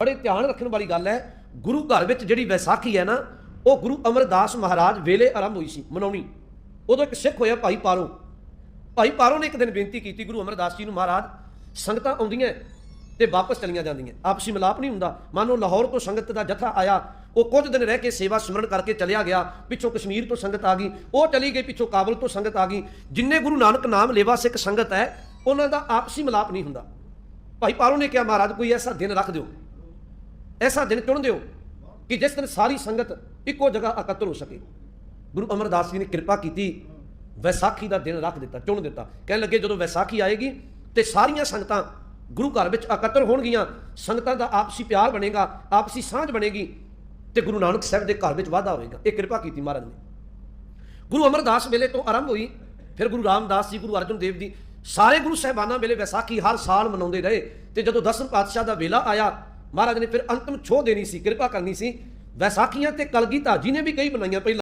ਬੜੇ ਧਿਆਨ ਰੱਖਣ ਵਾਲੀ ਗੱਲ ਹੈ, ਗੁਰੂ ਘਰ ਵਿੱਚ ਜਿਹੜੀ ਵਿਸਾਖੀ ਹੈ ਨਾ, ਉਹ ਗੁਰੂ ਅਮਰਦਾਸ ਮਹਾਰਾਜ ਵੇਲੇ ਆਰੰਭ ਹੋਈ ਸੀ, ਮਨਾਉਣੀ। ਉਦੋਂ ਇੱਕ ਸਿੱਖ ਹੋਇਆ ਭਾਈ ਪਾਰੋ। ਭਾਈ ਪਾਰੋ ਨੇ ਇੱਕ ਦਿਨ ਬੇਨਤੀ ਕੀਤੀ, ਗੁਰੂ ਅਮਰਦਾਸ ਜੀ ਨੂੰ, ਮਹਾਰਾਜ, ਸੰਗਤਾਂ ਆਉਂਦੀਆਂ ਤੇ ਵਾਪਸ ਚਲੀਆਂ ਜਾਂਦੀਆਂ ਆਪਸੀ ਮਿਲਾਪ ਨਹੀਂ ਹੁੰਦਾ। ਮੰਨ ਲਾਹੌਰ ਤੋਂ ਸੰਗਤ ਦਾ ਜਥਾ ਆਇਆ। ਉਹ ਕੁਝ ਦਿਨ ਰਹਿ ਕੇ ਸੇਵਾ ਸਿਮਰਨ ਕਰਕੇ ਚਲਿਆ ਗਿਆ। ਪਿੱਛੋਂ ਕਸ਼ਮੀਰ ਤੋਂ ਸੰਗਤ ਆ ਗਈ। ਉਹ ਚਲੀ ਗਈ, ਪਿੱਛੋਂ ਕਾਬਲ ਤੋਂ ਸੰਗਤ ਆ ਗਈ। ਜਿੰਨੇ ਗੁਰੂ ਨਾਨਕ ਨਾਮ ਲੇਵਾ ਸਿੱਖ ਸੰਗਤ ਹੈ, ਉਹਨਾਂ ਦਾ ਆਪਸੀ ਮਿਲਾਪ ਨਹੀਂ ਹੁੰਦਾ। ਭਾਈ ਪਾਰੋ ਨੇ ਕਿਹਾ, ਮਹਾਰਾਜ, ਕੋਈ ਐਸਾ ਦਿਨ ਰੱਖ ਦਿਓ। ਐਸਾ ਦਿਨ ਚੁਣ ਦਿਓ ਕਿ ਜਿਸ ਦਿਨ ਸਾਰੀ ਸੰਗਤ ਇੱਕੋ ਜਗ੍ਹਾ ਇਕੱਤਰ ਹੋ ਸਕੇ ਗੁਰੂ ਅਮਰਦਾਸ ਜੀ ਨੇ ਕਿਰਪਾ ਕੀਤੀ ਵੈਸਾਖੀ ਦਾ ਦਿਨ ਰੱਖ ਦਿੱਤਾ ਚੁਣ ਦਿੱਤਾ ਕਹਿਣ ਲੱਗੇ ਜਦੋਂ ਵੈਸਾਖੀ ਆਏਗੀ ਤੇ ਸਾਰੀਆਂ ਸੰਗਤਾਂ ਗੁਰੂ ਘਰ ਵਿੱਚ ਇਕੱਤਰ ਹੋਣਗੀਆਂ ਸੰਗਤਾਂ ਦਾ ਆਪਸੀ ਪਿਆਰ ਬਣੇਗਾ ਆਪਸੀ ਸਾਂਝ ਬਣੇਗੀ ਤੇ ਗੁਰੂ ਨਾਨਕ ਸਾਹਿਬ ਦੇ ਘਰ ਵਿੱਚ ਵਾਧਾ ਹੋਏਗਾ ਇਹ ਕਿਰਪਾ ਕੀਤੀ ਮਹਾਰਾਜ ਨੇ ਗੁਰੂ ਅਮਰਦਾਸ ਵੇਲੇ ਤੋਂ ਆਰੰਭ ਹੋਈ ਫਿਰ ਗੁਰੂ ਰਾਮਦਾਸ ਜੀ ਗੁਰੂ ਅਰਜਨ ਦੇਵ ਜੀ ਸਾਰੇ ਗੁਰੂ ਸਾਹਿਬਾਨਾਂ ਵੇਲੇ ਵਿਸਾਖੀ ਹਰ ਸਾਲ ਮਨਾਉਂਦੇ ਰਹੇ ਤੇ ਜਦੋਂ ਦਸਮ ਪਾਤਸ਼ਾਹ ਦਾ ਵੇਲਾ ਆਇਆ ਮਹਾਰਾਜ ਨੇ ਫਿਰ ਅੰਤਮ ਛੋਹ ਦੇਣੀ ਸੀ, ਕਿਰਪਾ ਕਰਨੀ ਸੀ। ਵੈਸਾਖੀਆਂ ਤੇ ਕਲਗੀਧਰ ਜੀ ਨੇ ਵੀ ਕਈ ਬਣਾਈਆਂ, ਪਹਿਲਾਂ